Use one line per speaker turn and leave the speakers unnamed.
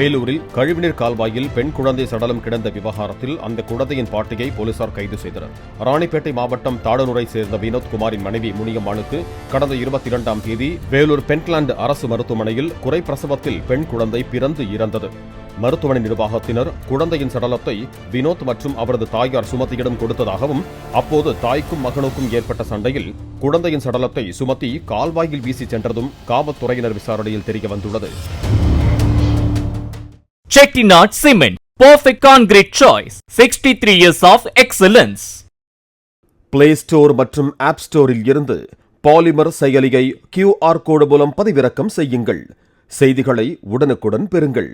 வேலூரில் கழிவுநீர் கால்வாயில் பெண் குழந்தை சடலம் கிடந்த விவகாரத்தில் அந்த குழந்தையின் பாட்டியை போலீசார் கைது செய்தனர். ராணிப்பேட்டை மாவட்டம் தாடனூரை சேர்ந்த வினோத் குமாரின் மனைவி முனியம்மாளுக்கு கடந்த இருபத்தி இரண்டாம் தேதி வேலூர் பென்ட்லாந்து அரசு மருத்துவமனையில் குறைப்பிரசவத்தில் பெண் குழந்தை பிறந்து இறந்தது. மருத்துவமனை நிர்வாகத்தினர் குழந்தையின் சடலத்தை வினோத் மற்றும் அவரது தாயார் சுமதியிடம் கொடுத்ததாகவும் அப்போது தாய்க்கும் மகனுக்கும் ஏற்பட்ட சண்டையில் குழந்தையின் சடலத்தை சுமத்தி கால்வாயில் வீசி சென்றதும் காவல்துறையினர் விசாரணையில் தெரிய வந்துள்ளது.
Chettinad Cement, perfect concrete choice. 63 years of excellence.
Play store மற்றும் ஆப் ஸ்டோரில் இருந்து பாலிமர் செயலியை கியூஆர் கோடு மூலம் பதிவிறக்கம் செய்யுங்கள் செய்திகளை உடனுக்குடன் பெறுங்கள்